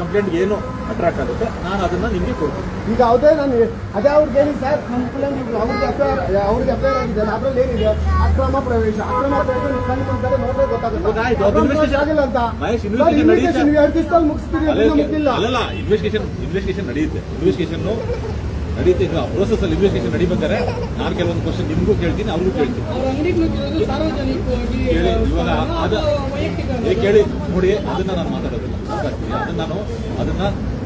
Complaint ಏನು attract ಆಗುತ್ತೆ ನಾನು ಅದನ್ನ ನಿಮಗೆ ಕೊಡ್ತೀನಿ. ಈಗ ಯಾವುದೇ ನಾನು ಅದೇ ಅವ್ರಿಗೆ ಏನಿದೆ ಸರ್ ನಮ್ಮ ಕಂಪ್ಲೇಂಟ್ ಅವ್ರಿಗೆ ಅಫೇರ್ ಅವ್ರಿಗೆ ಅಫೇರ್ ಆಗಿದೆ ಅದ್ರಲ್ಲಿ ಏನಿದೆ? ಅಕ್ರಮ ಪ್ರವೇಶ ಅಕ್ರಮ ಪ್ರವೇಶ ನೀವು ಗೊತ್ತಾಗುತ್ತೆ. ಆಗಿಲ್ಲ ಅಂತ. ಎರಡು ದಿವಸದಲ್ಲಿ ಮುಗಿಸ್ತೀರಿ ಮುಗಿಲ್ಲ. ಅಲ್ಲಲ್ಲ ಇನ್ವೆಸ್ಟಿಗೇಷನ್ ಇನ್ವೆಸ್ಟಿಗೇಷನ್ ನಡೆಯುತ್ತೆ ಇನ್ವೆಸ್ಟಿಗೇಷನ್ ನಡೀತಿ ಈಗ ಪ್ರೋಸೆಸ್ ಅಲ್ಲಿ ಇನ್ವೆಸ್ಟಿಗೇಷನ್ ನಡಿಬೇಕಾದ್ರೆ ನಾನು ಕೆಲವೊಂದು ಕ್ವಶನ್ ನಿಮಗೂ ಕೇಳ್ತೀನಿ ಅವ್ರಿಗೂ ಕೇಳ್ತೀನಿ. ಕೇಳಿ ಇವಾಗ ಅದ ಕೇಳಿ ನೋಡಿ ಅದನ್ನ ನಾನು ಮಾತಾಡೋದಿಲ್ಲ. ಅದನ್ನ ನಾನು ಅದನ್ನ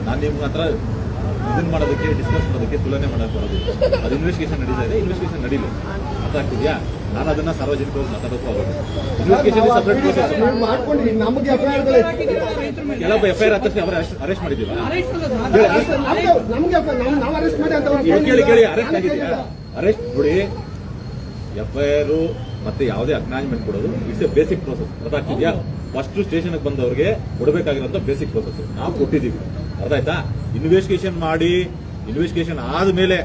ನಾನು ನಿಮ್ಗೆ ಹತ್ರ ಇದನ್ನ ಮಾಡೋದಕ್ಕೆ ಡಿಸ್ಕಸ್ ಮಾಡೋದಕ್ಕೆ ತುಲನೆ ಮಾಡೋಕೆ ಬರೋದು ಅದು ಇನ್ವೆಸ್ಟಿಗೇಷನ್ ನಡೀತಾ ಇದೆ ಇನ್ವೆಸ್ಟಿಗೇಷನ್ ನಡೀಲಿ. ಅರ್ಥ ಆಗ್ತಿದ್ಯಾ? ನಾನು ಅದನ್ನ ಸಾರ್ವಜನಿಕವಾಗಿ ಮಾತಾಡೋಕ್ಕೂ ಆಗೋದು ಇನ್ವೆಸ್ಟಿಗೇಷನ್ ಸಪ್ರೇಟ್ ಪ್ರೋಸೆಸ್ ಕೆಲವೊಬ್ಬ ಎಫ್ ಐ ಆರ್ ಹತ್ತಿಸಿ ಅವರ ಅರೆಸ್ಟ್ ಮಾಡಿದ್ದೀವಿ ಕೇಳಿ. ಕೇಳಿ ಅರೆಸ್ಟ್ ಆಗಿದೆಯಾ? ಅರೆಸ್ಟ್ ನೋಡಿ ಎಫ್ ಐ ಆರ್ ಮತ್ತೆ ಯಾವುದೇ ಅಕ್ನಾಜ್ಮೆಂಟ್ ಕೊಡೋದು ಇಟ್ಸ್ ಎ ಬೇಸಿಕ್ ಪ್ರೋಸೆಸ್ ಅರ್ಥ ಆಗ್ತಿದ್ಯಾ? ಫಸ್ಟ್ ಸ್ಟೇಷನ್ ಬಂದವರಿಗೆ ಕೊಡಬೇಕಾಗಿರೋಂಥ ಬೇಸಿಕ್ ಪ್ರೋಸೆಸ್ ನಾವು ಕೊಟ್ಟಿದ್ದೀವಿ. ಅರ್ಥ ಆಯ್ತಾ? ಇನ್ವೆಸ್ಟಿಗೇಷನ್ ಮಾಡಿ ಇನ್ವೆಸ್ಟಿಗೇಷನ್ ಆದಮೇಲೆ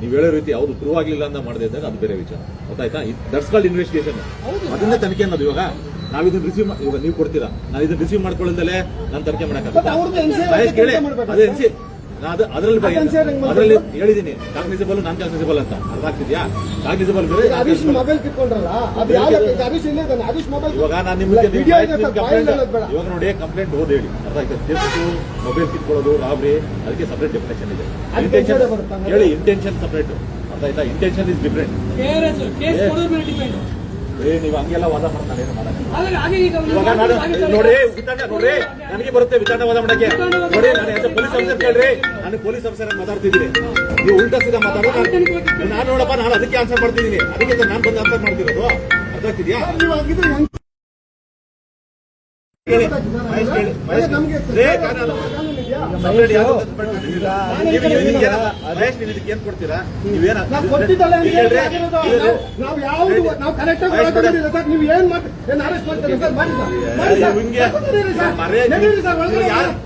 ನೀವು ಹೇಳೋ ರೀತಿ ಅವ್ರು ಪ್ರೂವ್ ಆಗಲಿಲ್ಲ ಅಂತ ಮಾಡದೇ ಇದ್ದಾಗ ಅದು ಬೇರೆ ವಿಚಾರ. ಗೊತ್ತಾಯ್ತಾ ದಟ್ಸ್ ಕಾಲ್ಡ್ ಇನ್ವೆಸ್ಟಿಗೇಷನ್ ಅದನ್ನೇ ತನಿಖೆ ಅನ್ನೋದು ಇವಾಗ. ನಾವು ಇದನ್ನ ರಿಸೀವ್ ಇವಾಗ ನೀವು ಕೊಡ್ತೀರಾ? ನಾವು ಇದನ್ನ ರಿಸೀವ್ ಮಾಡ್ಕೊಳ್ಳೋದಲ್ಲೇ ನಾನು ತನಿಖೆ ಮಾಡಕ್ಕಾಗಲ್ಲ ಅದು ಅದರಲ್ಲಿ ಅದರಲ್ಲಿ ಹೇಳಿದ್ದೀನಿ ಕಾಗ್ನಿಸಬಲ್ ನಾನ್ ಕಾಗ್ನಿಸಬಲ್ ಅಂತ. ಅರ್ಥ ಆಗ್ತಿದ್ಯಾ? ಕಾಗ್ನಿಸಬಲ್ ಬೇರೆ ಹರೀಶ್ ಮೊಬೈಲ್ ಕಿತ್ಕೊಂಡ್ರಲ್ಲ ಅದು ಯಾವ? ಹರೀಶ್ ಇಲ್ಲೇ ಇದ್ದಾನೆ ಹರೀಶ್ ಮೊಬೈಲ್ ಇವಾಗ ನಾನು ನಿಮ್ಗೆ ಇವಾಗ ನೋಡಿ ಕಂಪ್ಲೇಂಟ್ ಓದಿ ಹೇಳಿ. ಅರ್ಥ ಆಯ್ತಾ? ಜಸ್ಟ್ ಮೊಬೈಲ್ ಕಿತ್ಕೊಳ್ಳೋದು ರಾಬ್ರಿ ಅದಕ್ಕೆ ಸಪರೇಟ್ ಡೆಫಿನೇಷನ್ ಇದೆ. ಇಂಟೆನ್ಷನ್ ಹೇಳಿ ಇಂಟೆನ್ಷನ್ ಸಪರೇಟ್ ಅರ್ಥ ಆಯ್ತಾ? ಇಂಟೆನ್ಷನ್ ಇಸ್ ಡಿಫ್ರೆಂಟ್ ನೀವು ಹಂಗೆಲ್ಲ ವಾದ ಮಾಡ್ತಾರೆ ಏನು ಮಾಡಲ್ಲ. ಆದ್ರೆ ಹಾಗೆ ಈಗ ಒಂದು ಇವಾಗ ನೋಡಿ ವಿಚಾರಣೆ ನೋಡ್ರಿ ನನಗೆ ಬರುತ್ತೆ ವಿಚಾರಣೆ ವಾದ ಮಾಡಕ್ಕೆ. ನೋಡಿ ನಾನು ಪೊಲೀಸ್ ಆಫೀಸರ್ ಕೇಳ್ರಿ ನಾನು ಪೊಲೀಸ್ ಆಫೀಸರ್ ಮಾತಾಡ್ತಿದ್ದೀನಿ. ನೀವು ಉಲ್ಟಾ ಸೀದಾ ಮಾತಾಡೋದು ನಾನು ನೋಡಪ್ಪ ನಾನು ಅದಕ್ಕೆ ಆನ್ಸರ್ ಮಾಡ್ತಿದ್ದೀನಿ. ಅದಕ್ಕೆ ನಾನು ಬಂದು ಆನ್ಸರ್ ಮಾಡ್ತಿರೋದು. ಅರ್ಥ ಆಗ್ತಿದ್ಯಾ? ನೀವು ಆಗಿದ್ರೆ ಹೆಂಗ್ ಮಹೇಶ್ ಕೇಳಿ ಮಹೇಶ್ ನಮ್ಗೆ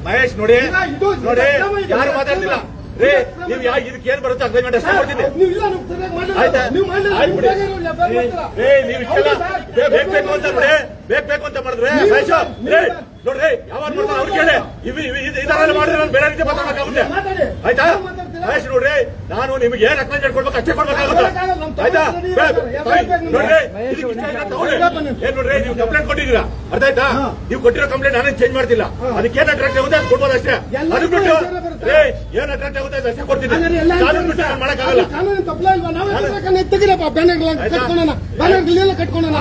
ಮಹೇಶ್ ನೋಡಿ ನೋಡಿ ಯಾರು ಮಾತಾಡ್ತಿಲ್ಲ. ರೇ ನೀವು ಯಾ ಇದಕ್ಕೆ ಏನ್ ಬರುತ್ತೆ ಅಗ್ರಿಮೆಂಟ್ ಅಷ್ಟೇ ಕೊಡ್ತೀನಿ. ಆಯ್ತಾ ಆಯ್ತು ನೀವು ಬಿಡಿ. ಇಷ್ಟೆಲ್ಲ ಬೇಕು ಬೇಕು ಅಂತ ನೋಡಿ ಬೇಕು ಬೇಕು ಅಂತ ಮಾಡಿದ್ರೆ ಮಹೇಶ್ ರೇ. ನೋಡ್ರಿ ಯಾವಾಗ ಮಾಡ್ತಾರೆ ಅವ್ರು ಕೇಳಿ ಇವ್ ಇವು ಇದು- ಮಾಡಿದ್ರೆ ನಾನು ಬೇರೆ ರೀತಿ ಮಾತಾಡಬೇಕಾಗುತ್ತೆ ಮಾತಾಡಿ. ಆಯ್ತಾ? ಮಹೇಶ್ ನೋಡ್ರಿ ನಾನು ನಿಮ್ಗೆ ಏನ್ ಅಕ್ನಾಜ್ ಕೊಡ್ಬೇಕು ಅಷ್ಟೇ ಕೊಡ್ಬೇಕಾಗುತ್ತೆ. ಆಯ್ತಾ? ನೋಡ್ರಿ? ಏನ್ ನೋಡ್ರಿ ನೀವು ಕಂಪ್ಲೇಂಟ್ ಕೊಟ್ಟಿದ್ದೀರಾ? ಅರ್ಥ ಆಯ್ತಾ? ನೀವು ಕೊಟ್ಟಿರೋ ಕಂಪ್ಲೇಂಟ್ ನಾನೇ ಚೇಂಜ್ ಮಾಡ್ತಿಲ್ಲ. ಅದಕ್ಕೆ ಏನ್ ಅಟ್ರಾಕ್ಟ್ ಆಗುತ್ತೆ ಅದು ಕೊಡ್ಬೋದು ಅಷ್ಟೇ. ಅದು ಬಿಟ್ಟು ಏನ್ ಅಟ್ರಾಕ್ಟ್ ಆಗುತ್ತೆ ಅದು ಅಷ್ಟೇ ಕೊಡ್ತೀನಿ. ಕಾನೂನು ಬಿಟ್ಟು ನಾನು ಮಾಡಕ್ಕಾಗಲ್ಲ.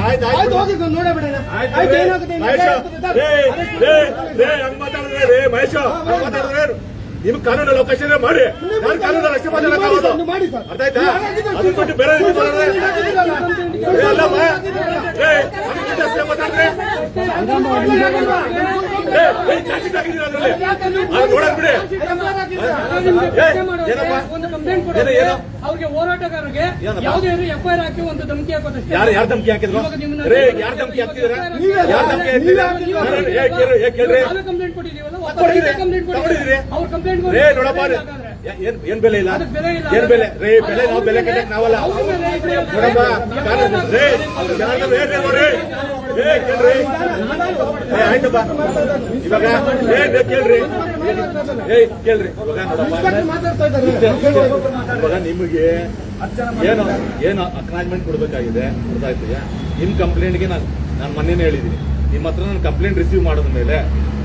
ಮಹೇಶ್ ಮಾತಾಡಿದ್ರೆ ಮಹೇಶ ಮಾತಾಡಿದ್ರೆ ನಿಮ್ ಕಾನೂನು ಅವಕಾಶ ಮಾಡಿ. ನಾನು ಮಾಡಿ ಸರ್. ಅರ್ಥ ಆಯ್ತಾ? ಅದು ಬಿಟ್ಟು ಬೇರೆ ಅವ್ರಿಗೆ ಹೋರಾಟಗಾರರಿಗೆ? ಯಾವುದೇ ಎಫ್ಐಆರ್ ಹಾಕಿ ಒಂದು ಧಮಕಿ ಹಾಕೋದಷ್ಟೇ. ಯಾರು ಯಾರು ಧಮಕಿ ಹಾಕಿದ್ರು? ಯಾರು ಧಮಕಿ ಕಂಪ್ಲೇಂಟ್ ಅವ್ರ ಏನ್ ಬೆಲೆ ಇಲ್ಲ. ಏನ್ ಬೆಲೆ? ರೇ ಬೆಲೆ ನಾವು ಬೆಲೆ ಕಟ್ಟಕ್ ನಾವಲ್ಲ. ಇವಾಗ ನಿಮಗೆ ಏನು ಏನು ಅಕ್ನಾಜ್ಮೆಂಟ್ ಕೊಡಬೇಕಾಗಿದೆ. ಅರ್ಥ ನಿಮ್ ಕಂಪ್ಲೇಂಟ್ಗೆ ನಾನು ನಾನು ಮೊನ್ನೆನೇ ಹೇಳಿದೀನಿ ನಿಮ್ಮ ಹತ್ರ ನಾನು ಕಂಪ್ಲೇಂಟ್ ರಿಸೀವ್ ಮಾಡಿದ ಮೇಲೆ,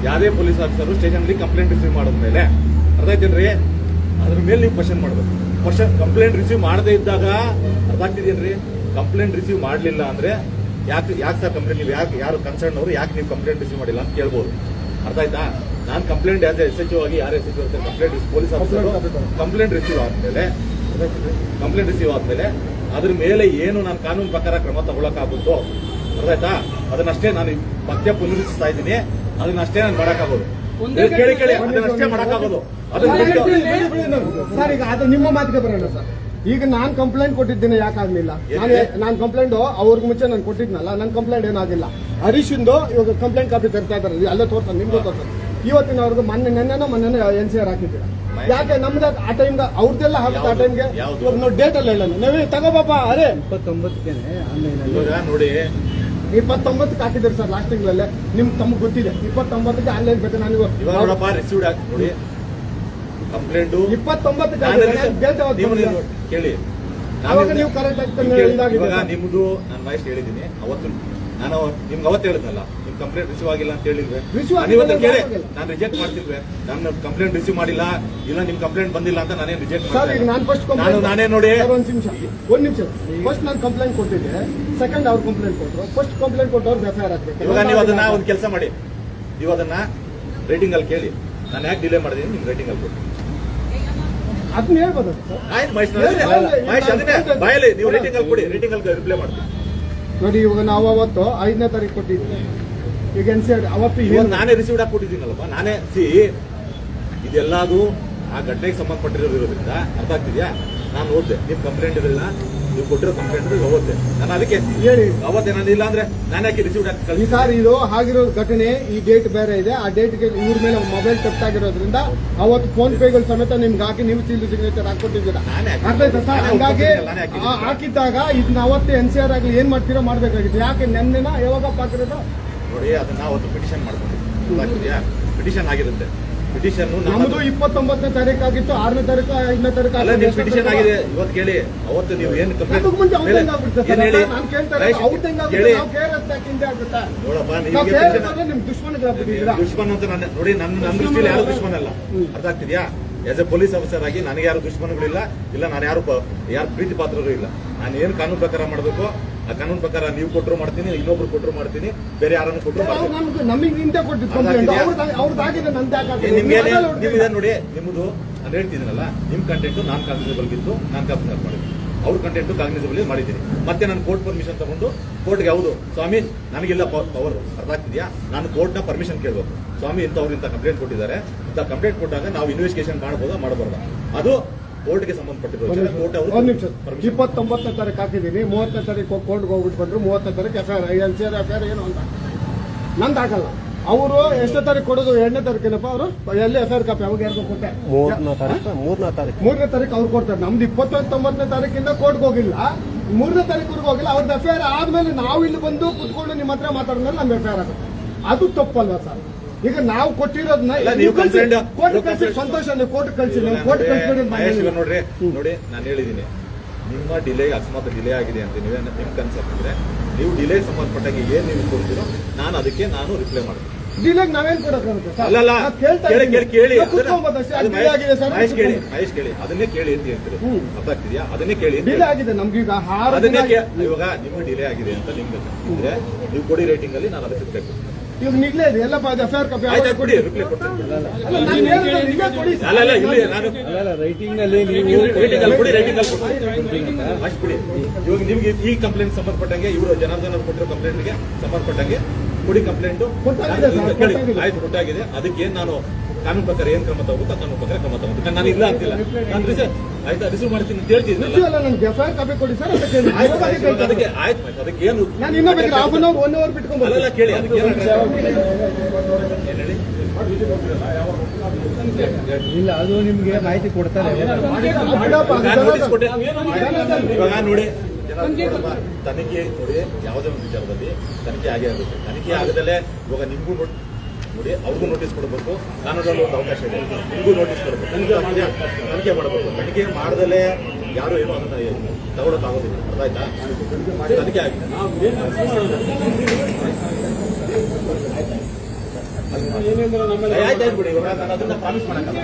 ಯಾವುದೇ ಪೊಲೀಸ್ ಆಫೀಸರು ಅಲ್ಲಿ ಕಂಪ್ಲೇಂಟ್ ರಿಸೀವ್ ಮಾಡಿದ ಮೇಲೆ ಅರ್ಥ ಅದ್ರ ಮೇಲೆ ನೀವು ಕ್ವಶನ್ ಮಾಡಬೇಕು. ಕ್ವಶನ್ ಕಂಪ್ಲೇಂಟ್ ರಿಸೀವ್ ಮಾಡದೇ ಇದ್ದಾಗ ಅರ್ಥ ಆಗ್ತಿದೇನ್ರಿ? ಕಂಪ್ಲೇಂಟ್ ರಿಸೀವ್ ಮಾಡಲಿಲ್ಲ ಅಂದ್ರೆ ಯಾಕೆ ಯಾಕೆ ಸರ್ ಕಂಪ್ಲೇಂಟ್ ನೀವು? ಯಾಕೆ ಯಾರು ಕನ್ಸರ್ನ್ ಅವರು? ಯಾಕೆ ನೀವು ಕಂಪ್ಲೇಂಟ್ ರಿಸೀವ್ ಮಾಡಿಲ್ಲ ಅಂತ ಕೇಳ್ಬೋದು. ಅರ್ಥ ಆಯ್ತಾ ನಾನು ಕಂಪ್ಲೇಂಟ್ ಯಾವ್ದು ಎಸ್ ಎಚ್ ಆಗಿ ಯಾರು ಎಸ್ ಎಚ್ ಅಂತ complaint police officer complaint receive ಆದ್ಮೇಲೆ ಕಂಪ್ಲೇಂಟ್ ರಿಸೀವ್ ಆದ್ಮೇಲೆ ಅದ್ರ ಮೇಲೆ ಏನು ನಾನು ಕಾನೂನು ಪ್ರಕಾರ ಕ್ರಮ ತಗೊಳಕಾಗುತ್ತೋ ಅರ್ಥ ಆಯ್ತಾ ಅದನ್ನಷ್ಟೇ ನಾನು ಮತ್ತೆ ಪುನರುಚ್ಚಿಸ್ತಾ ಇದ್ದೀನಿ. ಅದನ್ನಷ್ಟೇ ನಾನು ಮಾಡಕ್ಕಾಗೋದು. ಕೇಳಿ ಕೇಳಿ ಅದನ್ನಷ್ಟೇ ಮಾಡಕ್ಕಾಗೋದು. ಅದನ್ನ ಸರ್ ಈಗ ಅದು ನಿಮ್ಮ ಮಾತಿಗೆ ಬರೋಣ ಸರ್. ಈಗ ನಾನ್ ಕಂಪ್ಲೇಂಟ್ ಕೊಟ್ಟಿದ್ದೀನಿ ಯಾಕಾಗ್ಲಿಲ್ಲ ನಾನು ನಾನ್ ಕಂಪ್ಲೇಂಟ್ ಅವ್ರಿಗೆ ಮುಂಚೆ ನಾನು ಕೊಟ್ಟಿದ್ನಲ್ಲ ನನ್ ಕಂಪ್ಲೇಂಟ್ ಏನಾಗಿಲ್ಲ. ಹರೀಶಿಂದು ಇವಾಗ ಕಂಪ್ಲೇಂಟ್ ಕಾಪಿ ತರ್ತಾ ಇದಾರೆ ಅಲ್ಲೇ ತೋರ್ತಾರೆ ನಿಮ್ಗೆ ತೋರ್ತಾರೆ. ಇವತ್ತಿನವರೆಗೂ ಮೊನ್ನೆ ನೆನ್ನೆನೋ ಮೊನ್ನೆ ಎನ್ ಸಿ ಆರ್ ಹಾಕಿದ್ದೀರಾ? ಯಾಕೆ ನಮ್ದು ಆ ಟೈಮ್ ಅವ್ರದ್ದೆಲ್ಲ ಹಾಕುತ್ತೆ ಆ ಟೈಮ್ಗೆ? ಇವಾಗ ನಾವು ಡೇಟ್ ಅಲ್ಲಿ ಹೇಳೋಣ. ನೀವೇ ತಗೋಬಾಪ ಅರೆ. ಇವಾಗ ನೋಡಿ. ಇಪ್ಪತ್ತೊಂಬತ್ತಕ್ಕೆ ಹಾಕಿದ್ರಿ ಸರ್ ಲಾಸ್ಟ್ ತಿಂಗಳಲ್ಲೇ. ನಿಮ್ಗೆ ತಮ್ಗೆ ಗೊತ್ತಿದೆ. ಇಪ್ಪತ್ತೊಂಬತ್ತಕ್ಕೆ ಆನ್ಲೈನ್ ಬೇಕು ನಾನು ಇವಾಗ ನೋಡಪ್ಪ ರಿಸೀವ್ಡ್ ಆಗಿ ನೋಡಿ ಕಂಪ್ಲೇಂಟ್ ಇಪ್ಪತ್ತೊಂಬತ್ತು ಕೇಳಿ. ನೀವು ಕರೆಕ್ಟ್. ನಿಮ್ದು ನಾನು ವಾಯ್ಸ್ ಹೇಳಿದ್ದೀನಿ. ಅವತ್ತು ನಾನು ನಿಮ್ಗೆ ಅವತ್ತು ಹೇಳಿದ್ನಲ್ಲ. ನಿಮ್ ಕಂಪ್ಲೇಂಟ್ ರಿಸೀವ್ ಆಗಿಲ್ಲ ಅಂತ ಹೇಳಿದ್ವಿ. ಇವತ್ತು ಕೇಳಿ. ನಾನು ರಿಜೆಕ್ಟ್ ಮಾಡ್ತಿದ್ವಿ ನನ್ನ ಕಂಪ್ಲೇಂಟ್ ರಿಸೀವ್ ಮಾಡಿಲ್ಲ. ಇಲ್ಲ ನಿಮ್ ಕಂಪ್ಲೇಂಟ್ ಬಂದಿಲ್ಲ ಅಂತ ನಾನೇ ರಿಜೆಕ್ಟ್ ನಾನು ಫಸ್ಟ್ ನಾನು ನೋಡಿ. ಒಂದ್ ನಿಮಿಷ. ಒಂದ್ ನಿಮಿಷ. ಫಸ್ಟ್ ನಾನು ಕಂಪ್ಲೇಂಟ್ ಕೊಟ್ಟಿದ್ದೆ. ಸೆಕೆಂಡ್ ಅವ್ರು ಕಂಪ್ಲೇಂಟ್ ಕೊಟ್ಟರು ಫಸ್ಟ್ ಕಂಪ್ಲೇಂಟ್ ಕೊಟ್ಟವ್ರು ಎಫ್ಐಆರ್ ಇವಾಗ ನೀವು ಅದನ್ನ ಒಂದು ಕೆಲಸ ಮಾಡಿ. ನೀವು ಅದನ್ನ ರೇಟಿಂಗ್ ಅಲ್ಲಿ ಕೇಳಿ. ನಾನು ಯಾಕೆ ಡಿಲೇ ಮಾಡಿದೀನಿ ನಿಮ್ ರೇಟಿಂಗ್ ಅಲ್ಲಿ ಕೊಡಿ ಅದನ್ನ ಹೇಳ್ಬೋದು. ಆಯ್ತು ಮಹೇಶ್. ಮಹೇಶ್ ಅದನ್ನೇ ಬಾಯಲ್ಲಿ ನೀವು ರೇಟಿಂಗ್ ಅಲ್ಲಿ ಕೊಡಿ ರೇಟಿಂಗ್ ಅಲ್ಲಿ ರಿಪ್ಲೈ ಮಾಡ್ತೀನಿ ನೋಡಿ ಇವಾಗ ನಾವು ಅವತ್ತು ಐದನೇ ತಾರೀಕು ಕೊಟ್ಟಿದ್ವಿ ಈಗ ಎನ್ ಸಿ ಅವತ್ತು ಇವಾಗ ನಾನೇ ರಿಸೀವ್ ಆಗಿ ಕೊಟ್ಟಿದ್ದೀನಲ್ಲಪ್ಪ. ನಾನೇ ಸಿ ಇದೆಲ್ಲದು ಆ ಘಟನೆಗೆ ಸಂಬಂಧಪಟ್ಟಿರೋದ್ರಿಂದ ಅರ್ಥ ಆಗ್ತಿದ್ಯಾ? ನಾನು ಓದ್ದೆ. ನಿಮ್ ಕಂಪ್ಲೇಂಟ್ ಇರಲಿಲ್ಲ ನೀವು ಕೊಟ್ಟಿರೋ ಕಂಪ್ಲೇಂಟ್ ಓದ್ದೆ ನಾನು ಅದಕ್ಕೆ ಹೇಳಿ. ಅವತ್ತೇ ನಾನು ಇಲ್ಲ ಅಂದ್ರೆ ನಾನು ಯಾಕೆ ರಿಸೀವ್ ಈ ಕಳಿಸಿ ಸಾರಿ ಇದು ಆಗಿರೋ ಘಟನೆ ಈ ಡೇಟ್ ಬೇರೆ ಇದೆ. ಆ ಡೇಟ್ಗೆ ಇವ್ರ ಮೇಲೆ ಮೊಬೈಲ್ ಟೆಸ್ಟ್ ಆಗಿರೋದ್ರಿಂದ ಅವತ್ತು ಫೋನ್ ಪೇಗಳು ಸಮೇತ ನಿಮ್ಗೆ ಹಾಕಿ ನೀವು ಸೀಲ್ ಸಿಗ್ನೇಚರ್ ಹಾಕೊಟ್ಟಿದ್ದೀರಾ ಹಾಗಾಗಿ ಸರ್? ಹಂಗಾಗಿ ಹಾಕಿದ್ದಾಗ ಇದನ್ನ ಅವತ್ತೇ ಎನ್ ಸಿ ಆರ್ ಆಗಲಿ ಏನ್ ಮಾಡ್ತೀರಾ ಮಾಡ್ಬೇಕಾಗಿತ್ತು. ಯಾಕೆ ನೆನ್ನೆನ ಯಾವಾಗ ಹಾಕಿರೋದು ನೋಡಿ ಅದನ್ನ ಅವತ್ತು ಪಿಟಿಷನ್ ಮಾಡ್ಕೊಂಡಿದ್ದೆ ಅರ್ಥ ಆಗ್ತಿದ್ಯಾ ಪಿಟಿಷನ್ ಆಗಿರುತ್ತೆ. ಪಿಟಿಷನ್ ನಮ್ದು ಇಪ್ಪತ್ತೊಂಬತ್ತನೇ ತಾರೀಕು ಆಗಿತ್ತು ಆರನೇ ತಾರೀಕು ಐದನೇ ತಾರೀಕು ಅಲ್ಲ ನಿಮ್ ಪಿಟಿಷನ್ ಆಗಿದೆ. ಇವತ್ತು ಕೇಳಿ ಅವತ್ತು ನೀವು ಏನು ಕಂಪ್ಲೇಂಟ್ ನಾನು ನಾವು ಆಗುತ್ತಾ? ನೋಡಪ್ಪ ನೀವು ನಿಮ್ ದುಶ್ಮನ್ಗಳಾಗ್ಬಿಟ್ಟಿದ್ದೀರಾ? ದುಶ್ಮನ್ ಅಂತ ನನ್ನ ನೋಡಿ ನನ್ನ ನನ್ನ ದೃಷ್ಟಿಯಲ್ಲಿ ಯಾರು ದುಶ್ಮನ್ ಅಲ್ಲ. ಅರ್ಥ ಆಗ್ತಿದ್ಯಾ? ಆಸ್ ಎ ಪೊಲೀಸ್ ಆಫೀಸರ್ ಆಗಿ ನನಗೆ ಯಾರು ದುಶ್ಮನ್ಗಳಿಲ್ಲ ಇಲ್ಲ ನಾನು ಯಾರು ಯಾರು ಪ್ರೀತಿ ಪಾತ್ರರು ಇಲ್ಲ. ನಾನು ಏನ್ ಕಾನೂನು ಪ್ರಕಾರ ಮಾಡಬೇಕು? ಆ ಕಾನೂನು ಪ್ರಕಾರ ನೀವು ಕೊಟ್ಟರು ಮಾಡ್ತೀನಿ ಇನ್ನೊಬ್ರು ಕೊಟ್ಟರು ಮಾಡ್ತೀನಿ ಬೇರೆ ಯಾರನ್ನು ಕೊಟ್ಟರು ನಿಮ್ಗೆ ನೋಡಿ ನಿಮ್ಮದು ನಾನು ಹೇಳ್ತಿದ್ದೀನಲ್ಲ ನಿಮ್ ಕಂಟೆಂಟ್ ನಾನ್ ಕಾಗ್ನಿಸಬಲ್ ಇತ್ತು ನಾನ್ ಕಾಗ್ನಿಸಬಲ್ ಮಾಡಿದ್ದೀನಿ ಅವ್ರ ಕಂಟೆಂಟ್ ಕಾಗ್ನಿಸಬಲ್ ಮಾಡಿದ್ದೀನಿ. ಮತ್ತೆ ನಾನು ಕೋರ್ಟ್ ಪರ್ಮಿಷನ್ ತಗೊಂಡು ಕೋರ್ಟ್ಗೆ ಹೌದು ಸ್ವಾಮಿ ನನಗೆಲ್ಲ ಪವರ್ ಅರ್ಥ ಆಗ್ತಿದ್ಯಾ? ನಾನು ಕೋರ್ಟ್ನ ಪರ್ಮಿಷನ್ ಕೇಳಬೇಕು. ಸ್ವಾಮಿ ಇಂಥವ್ರು ಇಂಥ ಕಂಪ್ಲೇಂಟ್ ಕೊಟ್ಟಿದ್ದಾರೆ. ಇಂಥ ಕಂಪ್ಲೇಂಟ್ ಕೊಟ್ಟಾಗ ನಾವು ಇನ್ವೆಸ್ಟಿಗೇಷನ್ ಮಾಡಬಹುದಾ ಮಾಡಬಾರ್ದ? ಅದು ಕೋರ್ಟ್ಗೆ ಸಂಬಂಧಪಟ್ಟಿರೋ ಕೋರ್ಟ್ ಒಂದ್ ನಿಮಿಷ. ಅವರು ಪರ್ಮಿಷನ್ ಇಪ್ಪತ್ತೊಂಬತ್ತನೇ ತಾರೀಕು ಹಾಕಿದ್ದೀನಿ. ಮೂವತ್ತನೇ ತಾರೀಕು ಕೋರ್ಟ್ಗೆ ಹೋಗ್ಬಿಟ್ಟು ಬಂದ್ರು. ಮೂವತ್ತನೇ ತಾರೀಕು F I R N C R F I R ಏನು ಅಂತ. ನಂದು ಹಾಕಲ್ಲ ಅವರು ಎಷ್ಟನೇ ತಾರೀಕು ಕೊಡೋದು ಎರಡನೇ ತಾರೀಕೇನಪ್ಪ ಅವರು? ಎಲ್ಲಿ ಎಫ್ ಐ ಆರ್ ಕಾಪಿ? ಅವಾಗ ಯಾರಿಗೂ ಕೊಟ್ಟೆ? ಮೂರನೇ ತಾರೀಕು ಮೂರನೇ ತಾರೀಕು ಮೂರನೇ ತಾರೀಕು ಅವ್ರು ಕೊಡ್ತಾರೆ. ನಮ್ದು ಇಪ್ಪತ್ತೊಂಬತ್ತನೇ ತಾರೀಕಿಂದ ಕೋರ್ಟ್ಗೆ ಹೋಗಿಲ್ಲ. ಮೂರನೇ ತಾರೀಕು ಹೋಗಿಲ್ಲ. ಅವ್ರದ್ದು ಎಫ್ ಐ ಆರ್ ಆದ್ಮೇಲೆ ನಾವು ಇಲ್ಲಿ ಬಂದು ಕುತ್ಕೊಂಡು ನಿಮ್ಮ ಹತ್ರ ಮಾತಾಡಿದ್ಮೇಲೆ ನಮ್ಮ ಎಫ್ ಐ ಆರ್ ಆಗುತ್ತೆ. ಅದು ತಪ್ಪಲ್ವಾ ಸರ್? ಈಗ ನಾವು ಕೊಟ್ಟಿರೋದನ್ನ ಕೋರ್ಟ್ ಕಳಿಸಿ ಸಂತೋಷ ಕೋರ್ಟ್ ಕಳಿಸಿ ಕೋರ್ಟ್ ಕಳ್ಸಿಬಿಡಿ ನೋಡ್ರಿ ನೋಡಿ ನಾನು ಹೇಳಿದ್ದೀನಿ ನಿಮ್ಮ ಡಿಲೇ ಅಕಸ್ಮಾತ್ ಡಿಲೇ ಆಗಿದೆ ಅಂತ ನೀವೇ ನಿಮ್ ಕನ್ಸೆಪ್ಟ್ ಇದ್ರೆ ನೀವು ಡಿಲೇ ಸಂಬಂಧಪಟ್ಟಾಗಿ ಏನ್ ನೀವು ಕೊಡ್ತೀರೋ ನಾನು ಅದಕ್ಕೆ ನಾನು ರಿಪ್ಲೈ ಮಾಡ್ತೀನಿ. ಡಿಲೇಗ್ ನಾವೇನ್ ಕೊಡಕ್ಕಾಗುತ್ತೆ ಕೇಳಿ ಮಹೇಶ್ ಕೇಳಿ ಮಹೇಶ್ ಕೇಳಿ. ಅದನ್ನೇ ಕೇಳಿ ಅಂತ ಹೇಳ್ತೀರಿ. ಹ್ಮ್. ಅರ್ಥ ಆಗ್ತಿದ್ಯಾ ಅದನ್ನೇ ಕೇಳಿ ಡಿಲೇ ಆಗಿದೆ ನಮ್ಗೆ ಈಗ ದಿನ ಅದನ್ನೇ ಇವಾಗ ನಿಮ್ಗೆ ಡಿಲೇ ಆಗಿದೆ ಅಂತ ನಿಮ್ಗೆ ಇದ್ರೆ ನೀವು ಕೊಡಿ ರೇಟಿಂಗ್ ಅಲ್ಲಿ ನಾನು ಅದಕ್ಕೆ ಇವಾಗ ನಿಗ್ಲೇ ಇದೆ ಎಲ್ಲ ಎಫ್ ಐ ಆರ್ ಕಾಪಿ ಆಯ್ತು ಕೊಡಿ ರಿಪ್ಲೈ ಕೊಡ್ತೀನಿ. ಅಲ್ಲ. ಅಲ್ಲ ಅಲ್ಲ ಇಲ್ಲಿ ನಾನು ರೈಟಿಂಗ್ನಲ್ಲಿ ರೈಟಿಂಗ್ ಅಲ್ಲಿ ಕೊಡಿ ರೈಟಿಂಗ್ ಅಲ್ಲಿ ಕೊಡಿ. ಅಷ್ಟು ಇವಾಗ ನಿಮ್ಗೆ ಈ ಕಂಪ್ಲೇಂಟ್ ಸಂಬಂಧಪಟ್ಟಂಗೆ ಇವರು ಜನಾರ್ದನ್ ಅವ್ರು ಕೊಟ್ಟಿರೋ ಕಂಪ್ಲೇಂಟ್ಗೆ ಸಂಬಂಧಪಟ್ಟಂಗೆ ಕೊಡಿ ಕಂಪ್ಲೇಂಟ್. ಆಯ್ತು ಕೊಟ್ಟಾಗಿದೆ. ಅದಕ್ಕೆ ಏನ್ ನಾನು ಕಾನೂನು ಪ್ರಕಾರ ಏನ್ ಕ್ರಮ ತಗೋಬೇಕು ಕಾನೂನು ಪ್ರಕಾರ ಕ್ರಮ ತಗೋಬೇಕು ನಾನು ಇಲ್ಲ ಅಂತಿಲ್ಲ. ನಾನು ರಿಸೀವ್ ಆಯ್ತಾ ರಿಸೀವ್ ಮಾಡ್ತೀನಿ ಅಂತ ಹೇಳ್ತಿದ್ನಲ್ಲ. ಕಾಪಿ ಕೊಡಿ ಸರ್ ಅದಕ್ಕೆ ಆಯ್ತು ಆಯ್ತು ಅದಕ್ಕೆ ಏನು ನಾನು ಇನ್ನೂ ಬೇಕಾದ್ರೆ half an hour one hour ಬಿಟ್ಕೊಂಡು ಕೇಳಿ. ಅದಕ್ಕೆ ಏನು ಹೇಳಿ ಇಲ್ಲ ಅದು ನಿಮ್ಗೆ ಮಾಹಿತಿ ಕೊಡ್ತಾರೆ. ನೋಡಿ ತನಿಖೆ ನೋಡಿ ಯಾವುದೇ ಒಂದು ವಿಚಾರದಲ್ಲಿ ತನಿಖೆ ಆಗೇ ಆಗುತ್ತೆ. ತನಿಖೆ ಆಗದಲ್ಲೇ ಇವಾಗ ನಿಮ್ಗೂ ನೋಡಿ, ಅವ್ರಿಗೂ ನೋಟಿಸ್ ಕೊಡಬೇಕು, ಕಾನೂನಲ್ಲಿ ಒಂದು ಅವಕಾಶ ಇದೆ. ನಿಮಗೂ ನೋಟಿಸ್ ಕೊಡಬೇಕು. ತನಿಖೆ ತನಿಖೆ ಮಾಡಬೇಕು. ತನಿಖೆ ಮಾಡದಲ್ಲೇ ಯಾರು ಏನು ಅದನ್ನ ತಗೊಳಕ್ಕಾಗೋದಿಲ್ಲ ಆಯ್ತಾ? ತನಿಖೆ ಆಗಿದೆ. ಆಯ್ತು ಬಿಡಿ. ಇವಾಗ ನಾನು ಅದನ್ನ ಪ್ರಾಮಿಸ್ ಮಾಡಕ್ಕಲ್ಲ